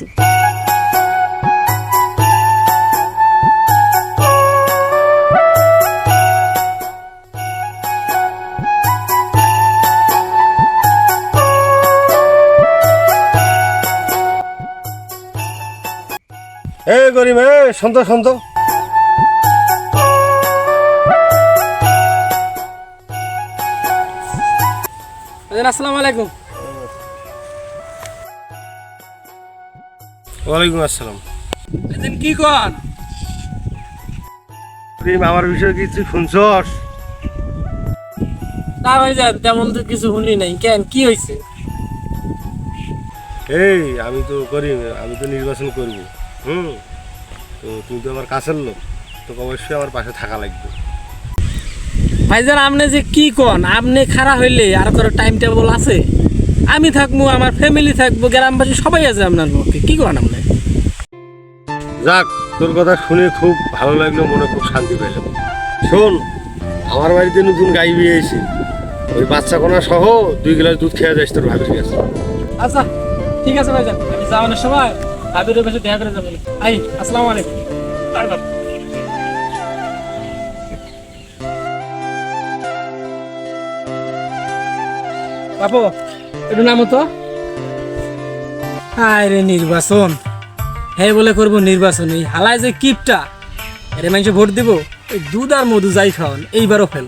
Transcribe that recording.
করতেছি এ গরিব এ শান্ত শান্ত। আসসালামু আলাইকুম। ওয়ালাইকুম আসসালাম। এদিন কি কর? আমার বিষয়ে কিছু শুনছস? না ভাই যান তেমন তো কিছু শুনি নাই। কেন? কি হয়েছে এই আমি তো করি আমি তো নির্বাচন করব। হুম? তো তুমি তো আমার কাছের লোক তো অবশ্যই আমার পাশে থাকা লাগবে। ভাইজান আপনি যে কি কন? আপনি খারাপ হইলে আর কোনো টাইম টেবল আছে? আমি থাকব আমার ফ্যামিলি থাকব গ্রামবাসী সবাই আছে আপনার পক্ষে কি করেন আপনি? যাক তোর কথা শুনে খুব ভালো লাগল মনে খুব শান্তি পেলাম। শোন আমার বাড়িতে নতুন গাই বিয়ে এসে ওই বাচ্চা কোনা সহ দুই গ্লাস দুধ খেয়ে যাস তোর ভাবির কাছে। আচ্ছা ঠিক আছে ভাইজান আমি যাওয়ানোর সময় আবির বেশি দেখা করে যাবেন আই আসসালামু আলাইকুম। বাপু, একটু নামো তো। আরে নির্বাচন। হ্যাঁ বলে করব নির্বাচন। এই যে কিপটা। আরে মানুষ ভোট দিব। দুধ আর মধু যাই খাওয়ান, এইবারও ফেল